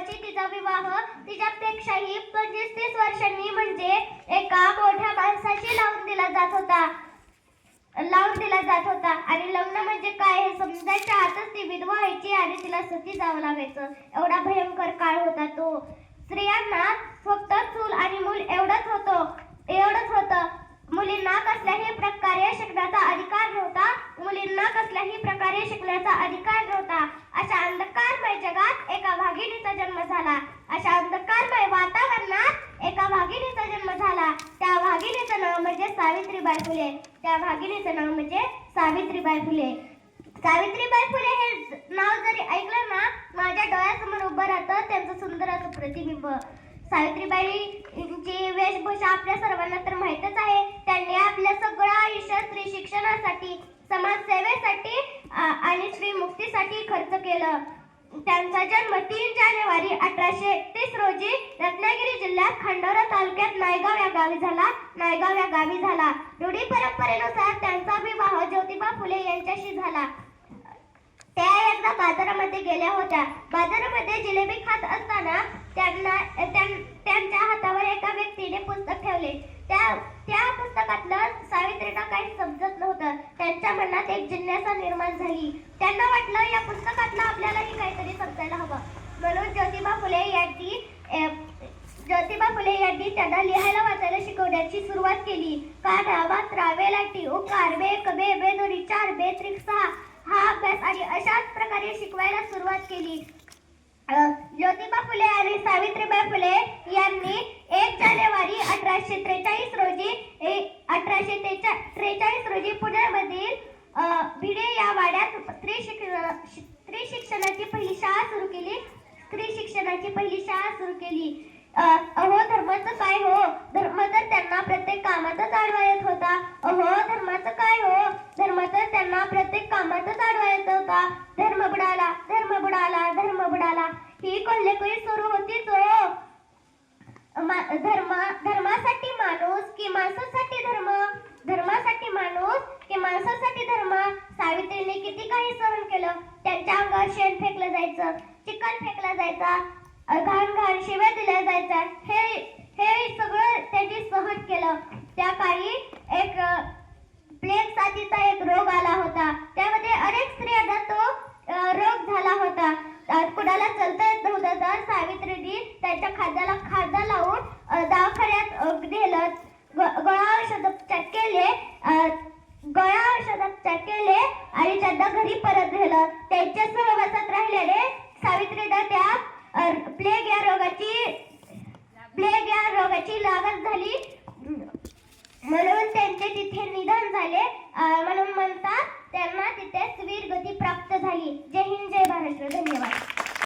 वर्षी तिचा विवाह तिच्यापेक्षाही पंचवीस तीस वर्षांनी म्हणजे एका मोठ्या माणसाशी लावून दिला जात होता. लावून दिला जात होता. आणि लग्न म्हणजे काय हे समजायच्या आतच ती विधवा व्हायची आणि तिला सती जावं लागायचं. एवढा भयंकर काळ होता तो. स्त्रियांना फक्त चूल आणि मूल एवढंच होतं. एवढंच होतं. मुलींना कसल्याही प्रकारे शिकण्याचा अधिकार नव्हता. मुलींना कसल्याही प्रकारे शिकण्याचा अधिकार नव्हता. अशा अंधकार अंधकारमय जगात एका भागिनीचा जन्म झाला. अशा अंधकारमय वातावरणात एका भागिनीचा जन्म झाला. त्या भागिनीचं नाव म्हणजे सावित्रीबाई फुले. त्या भागिनीचं नाव म्हणजे सावित्रीबाई फुले. सावित्रीबाई फुले हे नाव जरी ऐकलं ना माझ्या डोळ्यासमोर उभं राहतं त्यांचं सुंदर असं प्रतिबिंब. सावित्रीबाईची वेशभूषा आपल्या सर्वांना तर माहीतच आहे. त्यांनी आपल्या सगळं आयुष्य स्त्री शिक्षणासाठी समाजसेवेसाठी आणि स्त्री मुक्तीसाठी खर्च केलं. त्यांचा जन्म तीन जानेवारी अठराशे एकतीस रोजी रत्नागिरी जिल्ह्यात खंडोरा तालुक्यात नायगाव या गावी झाला. नायगाव या गावी झाला. रूढी परंपरेनुसार त्यांचा विवाह ज्योतिबा फुले यांच्याशी झाला. त्या एकदा बाजारामध्ये गेल्या होत्या. बाजारामध्ये जिलेबी खात असताना त्यांना त्यांच्या हातात एका व्यक्तीने पुस्तक ठेवले त्या त्या पुस्तकातलं सावित्रीला काही समजत नव्हतं त्यांच्या मनात एक जिज्ञासा निर्माण झाली. त्यांना वाटलं या पुस्तकातलं आपल्यालाही काहीतरी समजायला हवं. म्हणून ज्योतिबा फुले यांनी ज्योतिबा फुले यांनी त्यांना लिहायला वाचायला शिकवण्याची सुरुवात केली. काना मात्रा वेलांटी उकार बे कबे बे बेदोरी चार बे त्रिक सहा. हा अभ्यास आणि अशाच प्रकारे शिकवायला सुरुवात केली. ज्योतिबा फुले आणि सावित्रीबाई फुले यांनी एक जानेवारी अठराशे त्रेचाळीस रोजी अठराशे त्रेचाळीस रोजी पुण्यामधील अ, भिडे या वाड्यात स्त्री शिक्षण स्त्री शिक्षणाची पहिली शाळा सुरू केली. स्त्री शिक्षणाची पहिली शाळा सुरू केली. अहो धर्माचं काय हो? धर्म तर त्यांना प्रत्येक कामातच आडवा येत होता. अहो धर्माचं काय हो? धर्म तर त्यांना प्रत्येक कामातच आडवा येत होता. धर्म बुडाला धर्म बुडाला धर्म बुडाला. ही कोल्हेकुरी सुरू होतीच हो. मा- धर्म धर्मासाठी माणूस कि माणसासाठी धर्म धर्मासाठी माणूस की माणसासाठी धर्म सावित्रीने किती काही सहन केलं त्यांच्या अंगावर शेण फेकलं जायचं चिकन फेकला जायचा घाण घाण शिव्या दिल्या जायच्या हे हे सगळं त्यांनी सहन केलं. त्या काळी एक प्लेग साथीचा एक रोग आला होता. त्यामध्ये अनेक स्त्रियांना तो रोग झाला होता. कुणाला चलता येत नव्हतं तर सावित्रीने त्यांच्या खाद्याला खादा लावून दवाखान्यात नेलं. गळा औषध केले गळा औषधोपचार एकदा त्या प्लेग या रोगाची प्लेग या रोगाची लागण झाली. म्हणून त्यांचे तिथे निधन झाले. म्हणून म्हणतात त्यांना तिथे